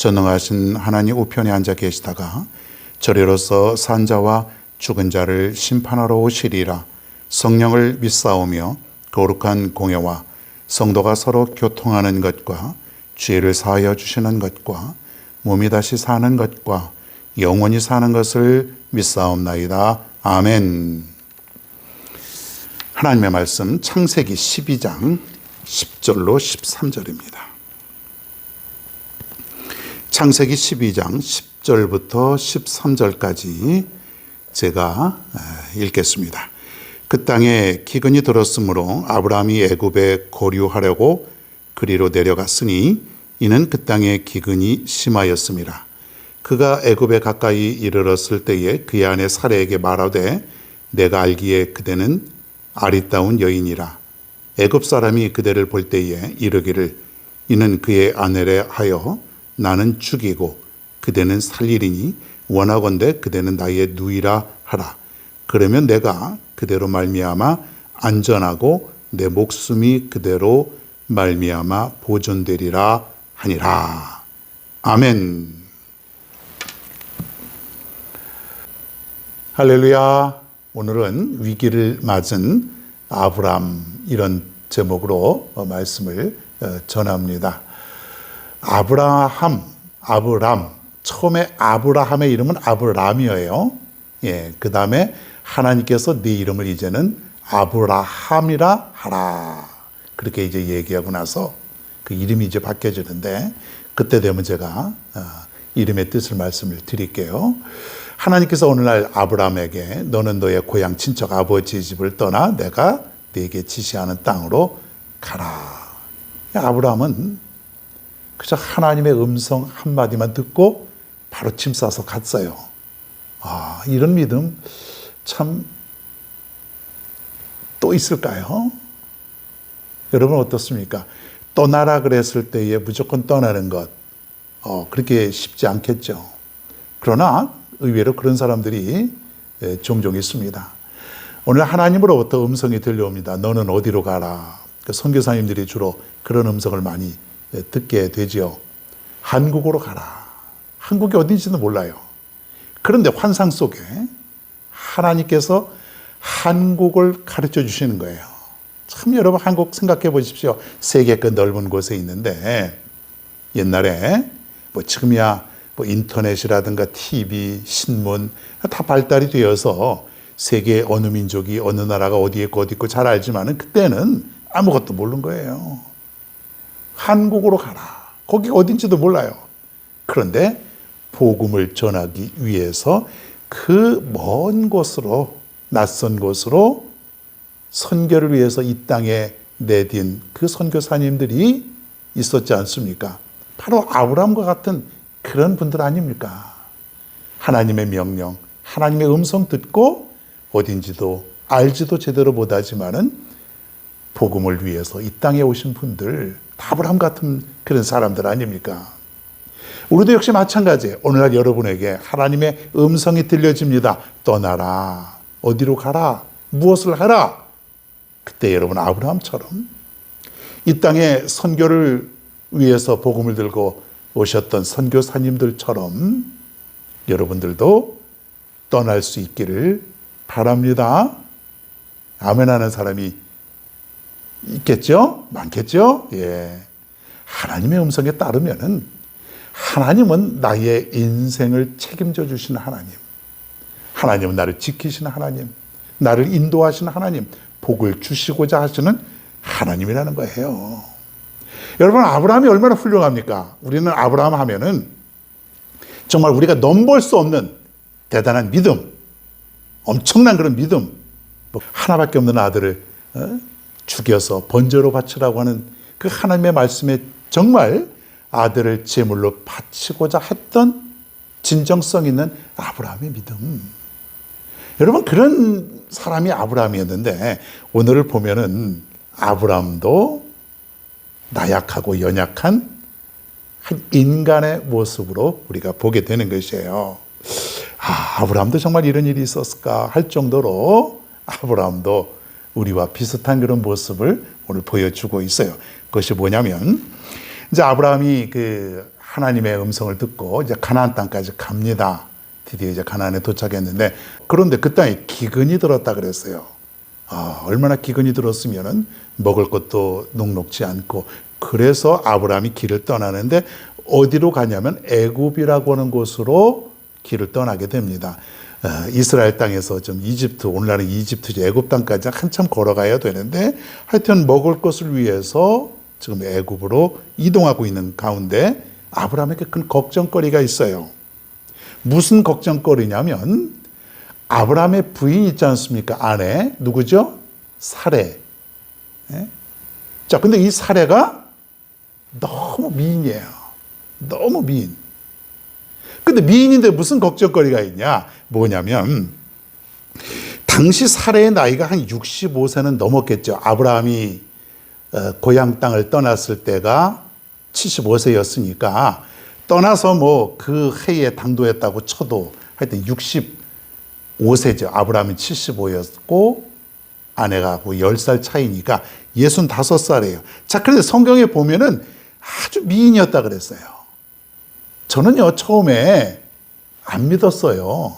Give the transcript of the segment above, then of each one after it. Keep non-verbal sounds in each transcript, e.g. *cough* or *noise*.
전능하신 하나님 우편에 앉아 계시다가 저리로서 산자와 죽은 자를 심판하러 오시리라 성령을 믿사오며 거룩한 공예와 성도가 서로 교통하는 것과 죄를 사하여 주시는 것과 몸이 다시 사는 것과 영원히 사는 것을 믿사옵나이다. 아멘. 하나님의 말씀 창세기 12장 10절로 13절입니다. 창세기 12장 10절부터 13절까지 제가 읽겠습니다. 그 땅에 기근이 들었으므로 아브라함이 애굽에 거류하려고 그리로 내려갔으니 이는 그 땅에 기근이 심하였습니다. 그가 애굽에 가까이 이르렀을 때에 그의 아내 사례에게 말하되 내가 알기에 그대는 아리따운 여인이라 애굽 사람이 그대를 볼 때에 이르기를 이는 그의 아내래 하여 나는 죽이고 그대는 살리리니 원하건대 그대는 나의 누이라 하라. 그러면 내가 그대로 말미암아 안전하고 내 목숨이 그대로 말미암아 보존되리라 하니라. 아멘. 할렐루야. 오늘은 위기를 맞은 아브람 이런 제목으로 말씀을 전합니다. 아브라함, 아브람. 처음에 아브라함의 이름은 아브람이에요. 예, 그 다음에 하나님께서 네 이름을 이제는 아브라함이라 하라. 그렇게 이제 얘기하고 나서 그 이름이 이제 바뀌어지는데 그때 되면 제가 어, 이름의 뜻을 말씀을 드릴게요. 하나님께서 오늘날 아브라함에게 너는 너의 고향 친척 아버지 집을 떠나 내가 네게 지시하는 땅으로 가라. 아브라함은 그저 하나님의 음성 한마디만 듣고 바로 짐 싸서 갔어요. 아, 이런 믿음 참 또 있을까요? 여러분 어떻습니까? 떠나라 그랬을 때에 무조건 떠나는 것, 어, 그렇게 쉽지 않겠죠. 그러나 의외로 그런 사람들이 종종 있습니다. 오늘 하나님으로부터 음성이 들려옵니다. 너는 어디로 가라. 그 선교사님들이 주로 그런 음성을 많이 듣게 되지요. 한국으로 가라. 한국이 어딘지도 몰라요. 그런데 환상 속에 하나님께서 한국을 가르쳐 주시는 거예요. 참 여러분 한국 생각해 보십시오. 세계 그 넓은 곳에 있는데 옛날에 뭐 지금이야 뭐 인터넷이라든가 TV, 신문 다 발달이 되어서 세계 어느 민족이 어느 나라가 어디에 있고 어디 있고 잘 알지만은 그때는 아무것도 모르는 거예요. 한국으로 가라. 거기 어딘지도 몰라요. 그런데 복음을 전하기 위해서 그 먼 곳으로 낯선 곳으로 선교를 위해서 이 땅에 내딘 그 선교사님들이 있었지 않습니까? 바로 아브라함과 같은 그런 분들 아닙니까? 하나님의 명령, 하나님의 음성 듣고 어딘지도 알지도 제대로 못하지만은 복음을 위해서 이 땅에 오신 분들 아브라함 같은 그런 사람들 아닙니까? 우리도 역시 마찬가지예요. 오늘날 여러분에게 하나님의 음성이 들려집니다. 떠나라. 어디로 가라. 무엇을 하라. 그때 여러분 아브라함처럼 이 땅에 선교를 위해서 복음을 들고 오셨던 선교사님들처럼 여러분들도 떠날 수 있기를 바랍니다. 아멘 하는 사람이 있겠죠? 많겠죠? 예. 하나님의 음성에 따르면은 하나님은 나의 인생을 책임져 주시는 하나님. 하나님은 나를 지키시는 하나님. 나를 인도하시는 하나님. 복을 주시고자 하시는 하나님이라는 거예요. 여러분, 아브라함이 얼마나 훌륭합니까? 우리는 아브라함 하면은 정말 우리가 넘볼 수 없는 대단한 믿음, 엄청난 그런 믿음, 뭐 하나밖에 없는 아들을 어? 죽여서 번제로 바치라고 하는 그 하나님의 말씀에 정말 아들을 제물로 바치고자 했던 진정성 있는 아브라함의 믿음. 여러분 그런 사람이 아브라함이었는데 오늘을 보면은 아브라함도 나약하고 연약한 한 인간의 모습으로 우리가 보게 되는 것이에요. 아, 아브라함도 정말 이런 일이 있었을까 할 정도로 아브라함도 우리와 비슷한 그런 모습을 오늘 보여주고 있어요. 그것이 뭐냐면 이제 아브라함이 그 하나님의 음성을 듣고 이제 가나안 땅까지 갑니다. 드디어 이제 가나안에 도착했는데 그런데 그 땅에 기근이 들었다 그랬어요. 아, 얼마나 기근이 들었으면은 먹을 것도 녹록지 않고 그래서 아브라함이 길을 떠나는데 어디로 가냐면 애굽이라고 하는 곳으로 길을 떠나게 됩니다. 어, 이스라엘 땅에서 좀 이집트 오늘날은 이집트 애굽 땅까지 한참 걸어가야 되는데 하여튼 먹을 것을 위해서 지금 애굽으로 이동하고 있는 가운데 아브라함에게 큰 걱정거리가 있어요. 무슨 걱정거리냐면 아브라함의 부인 있지 않습니까? 아내 누구죠? 사례. 예? 자, 근데 이 사례가 너무 미인이에요. 너무 미인. 근데 미인인데 무슨 걱정거리가 있냐? 뭐냐면 당시 사례의 나이가 한 65세는 넘었겠죠. 아브라함이 어, 고향 땅을 떠났을 때가 75세였으니까 떠나서 뭐 그 해에 당도했다고 쳐도 하여튼 65세죠. 아브라함이 75였고 아내가 10살 차이니까 65살이에요. 자, 그런데 성경에 보면은 아주 미인이었다 그랬어요. 저는요, 처음에 안 믿었어요.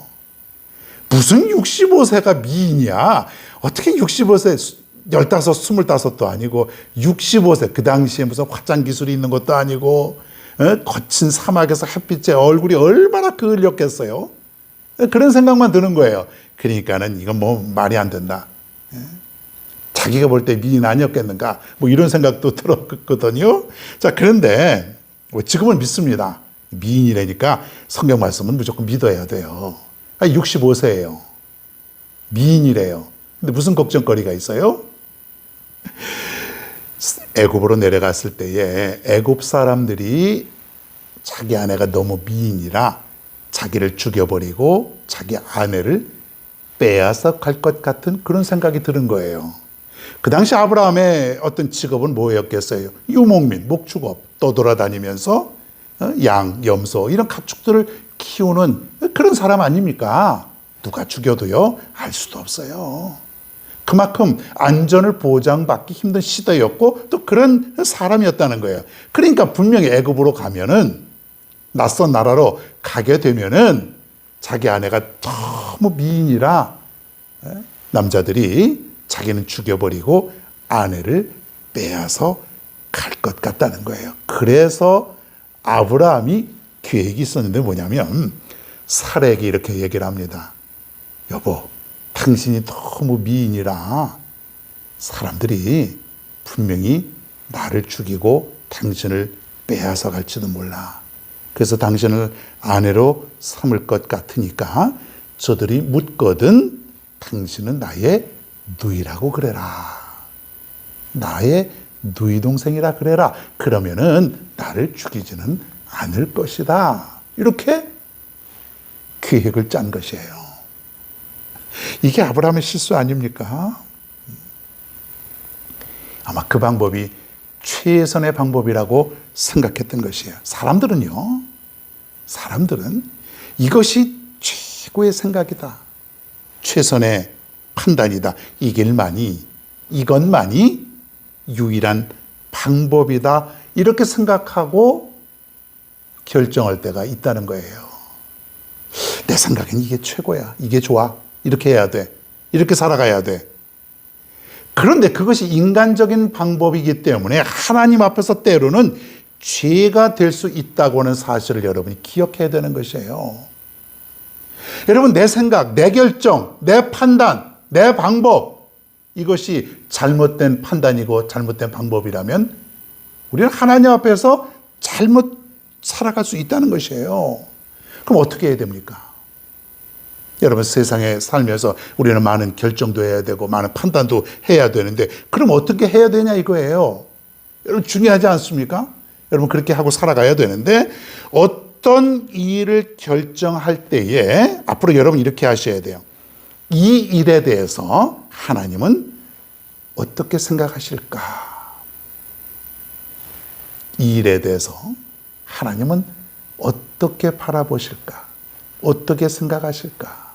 무슨 65세가 미인이야? 어떻게 65세, 15, 25도 아니고 65세, 그 당시에 무슨 화장 기술이 있는 것도 아니고, 어? 거친 사막에서 햇빛에 얼굴이 얼마나 그을렸겠어요? 그런 생각만 드는 거예요. 그러니까는 이건 뭐 말이 안 된다. 예? 자기가 볼 때 미인 아니었겠는가? 뭐 이런 생각도 *laughs* 들었거든요. 자, 그런데 뭐 지금은 믿습니다. 미인이라니까 성경 말씀은 무조건 믿어야 돼요. 65세예요. 미인이래요. 근데 무슨 걱정거리가 있어요? 애굽으로 내려갔을 때에 애굽 사람들이 자기 아내가 너무 미인이라 자기를 죽여버리고 자기 아내를 빼앗아 갈 것 같은 그런 생각이 드는 거예요. 그 당시 아브라함의 어떤 직업은 뭐였겠어요? 유목민, 목축업, 떠돌아다니면서 어, 양, 염소 이런 가축들을 키우는 그런 사람 아닙니까? 누가 죽여도요 알 수도 없어요. 그만큼 안전을 보장받기 힘든 시대였고 또 그런 사람이었다는 거예요. 그러니까 분명히 애굽으로 가면은 낯선 나라로 가게 되면은 자기 아내가 너무 미인이라 예, 남자들이 자기는 죽여버리고 아내를 빼앗아 갈 것 같다는 거예요. 그래서 아브라함이 계획이 있었는데 뭐냐면 사례에게 이렇게 얘기를 합니다. 여보, 당신이 너무 미인이라 사람들이 분명히 나를 죽이고 당신을 빼앗아 갈지도 몰라. 그래서 당신을 아내로 삼을 것 같으니까 저들이 묻거든 당신은 나의 누이라고 그래라. 나의 누이 동생이라 그래라. 그러면은 나를 죽이지는 않을 것이다. 이렇게 계획을 짠 것이에요. 이게 아브라함의 실수 아닙니까? 아마 그 방법이 최선의 방법이라고 생각했던 것이에요. 사람들은요, 사람들은 이것이 최고의 생각이다. 최선의 판단이다. 이 길만이, 이것만이 유일한 방법이다. 이렇게 생각하고 결정할 때가 있다는 거예요. 내 생각엔 이게 최고야. 이게 좋아. 이렇게 해야 돼. 이렇게 살아가야 돼. 그런데 그것이 인간적인 방법이기 때문에 하나님 앞에서 때로는 죄가 될 수 있다고 하는 사실을 여러분이 기억해야 되는 것이에요. 여러분, 내 생각, 내 결정, 내 판단, 내 방법, 이것이 잘못된 판단이고 잘못된 방법이라면 우리는 하나님 앞에서 잘못 살아갈 수 있다는 것이에요. 그럼 어떻게 해야 됩니까? 여러분 세상에 살면서 우리는 많은 결정도 해야 되고 많은 판단도 해야 되는데 그럼 어떻게 해야 되냐 이거예요. 여러분 중요하지 않습니까? 여러분 그렇게 하고 살아가야 되는데 어떤 일을 결정할 때에 앞으로 여러분 이렇게 하셔야 돼요. 이 일에 대해서 하나님은 어떻게 생각하실까? 이 일에 대해서 하나님은 어떻게 바라보실까? 어떻게 생각하실까?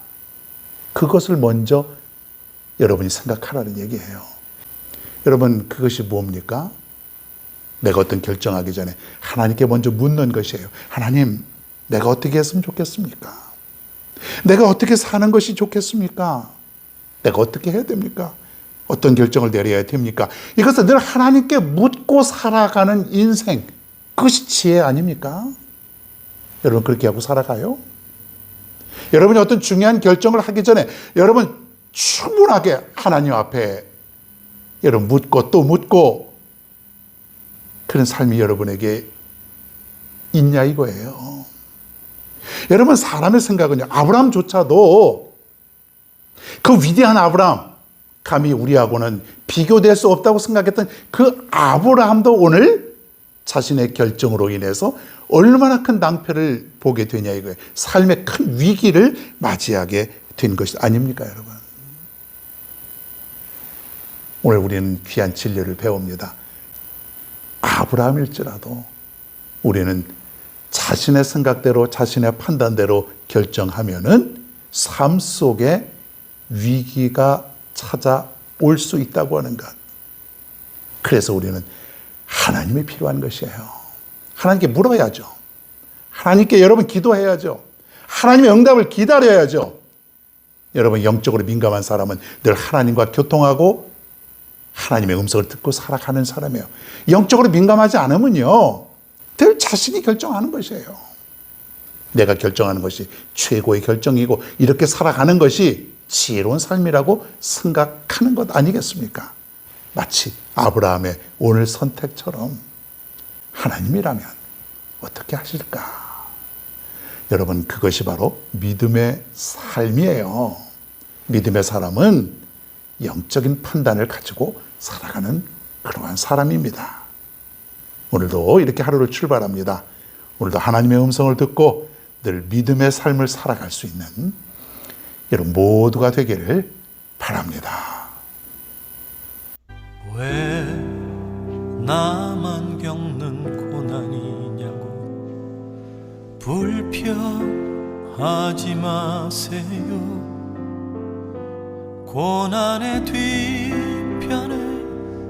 그것을 먼저 여러분이 생각하라는 얘기예요. 여러분, 그것이 뭡니까? 내가 어떤 결정하기 전에 하나님께 먼저 묻는 것이에요. 하나님, 내가 어떻게 했으면 좋겠습니까? 내가 어떻게 사는 것이 좋겠습니까? 내가 어떻게 해야 됩니까? 어떤 결정을 내려야 됩니까? 이것은 늘 하나님께 묻고 살아가는 인생. 그것이 지혜 아닙니까? 여러분, 그렇게 하고 살아가요? 여러분이 어떤 중요한 결정을 하기 전에 여러분 충분하게 하나님 앞에 여러분 묻고 또 묻고 그런 삶이 여러분에게 있냐 이거예요. 여러분 사람의 생각은요. 아브라함조차도 그 위대한 아브라함 감히 우리하고는 비교될 수 없다고 생각했던 그 아브라함도 오늘 자신의 결정으로 인해서 얼마나 큰 낭패를 보게 되냐 이거예요. 삶의 큰 위기를 맞이하게 된 것이 아닙니까, 여러분? 오늘 우리는 귀한 진리를 배웁니다. 아브라함일지라도 우리는 자신의 생각대로 자신의 판단대로 결정하면은 삶 속에 위기가 찾아올 수 있다고 하는 것. 그래서 우리는 하나님이 필요한 것이에요. 하나님께 물어야죠. 하나님께 여러분 기도해야죠. 하나님의 응답을 기다려야죠. 여러분 영적으로 민감한 사람은 늘 하나님과 교통하고 하나님의 음성을 듣고 살아가는 사람이에요. 영적으로 민감하지 않으면요. 늘 자신이 결정하는 것이에요. 내가 결정하는 것이 최고의 결정이고 이렇게 살아가는 것이 지혜로운 삶이라고 생각하는 것 아니겠습니까? 마치 아브라함의 오늘 선택처럼 하나님이라면 어떻게 하실까? 여러분, 그것이 바로 믿음의 삶이에요. 믿음의 사람은 영적인 판단을 가지고 살아가는 그러한 사람입니다. 오늘도 이렇게 하루를 출발합니다. 오늘도 하나님의 음성을 듣고 늘 믿음의 삶을 살아갈 수 있는 여러분 모두가 되기를 바랍니다. 왜 나만 겪는 고난이냐고 불평하지 마세요 고난의 뒤편에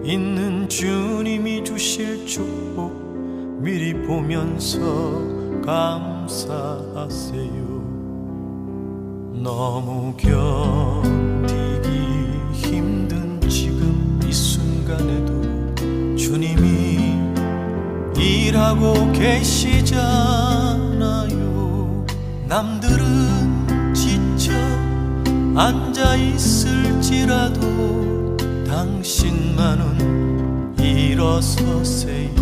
있는 주님이 주실 축복 미리 보면서 감사하세요. 너무 견디기 힘든 지금 이 순간에도 주님이 일하고 계시잖아요. 남들은 지쳐 앉아 있을지라도 당신만은 일어서세요.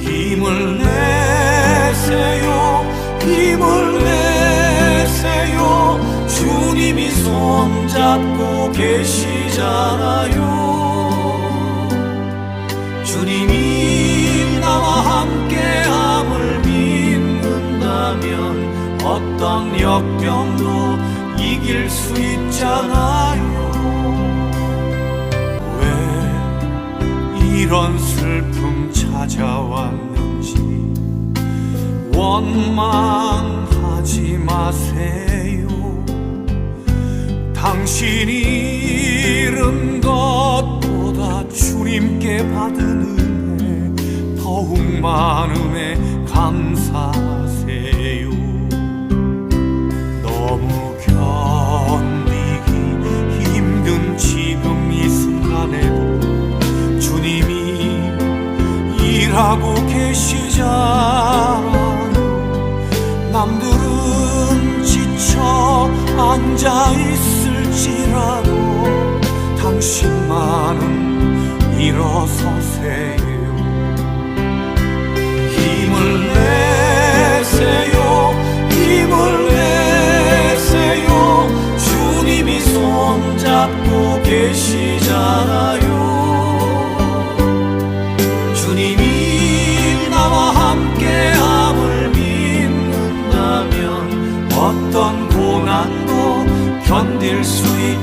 힘을 내세요. 힘을 내세요. 주님이 손잡고 계시잖아요. 주님이 나와 함께함을 믿는다면 어떤 역경도 이길 수 있잖아요 이런 슬픔 찾아왔는지. 원망하지 마세요. 당신이 잃은 것보다 주님께 받은 은혜 더욱 많음에 감사 일하고 계시잖아요 남들은 지쳐 앉아 있을지라도 당신만은 일어서세요. 힘을 내세요. 힘을 내세요. 주님이 손잡고 계시잖아요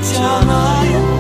じ来？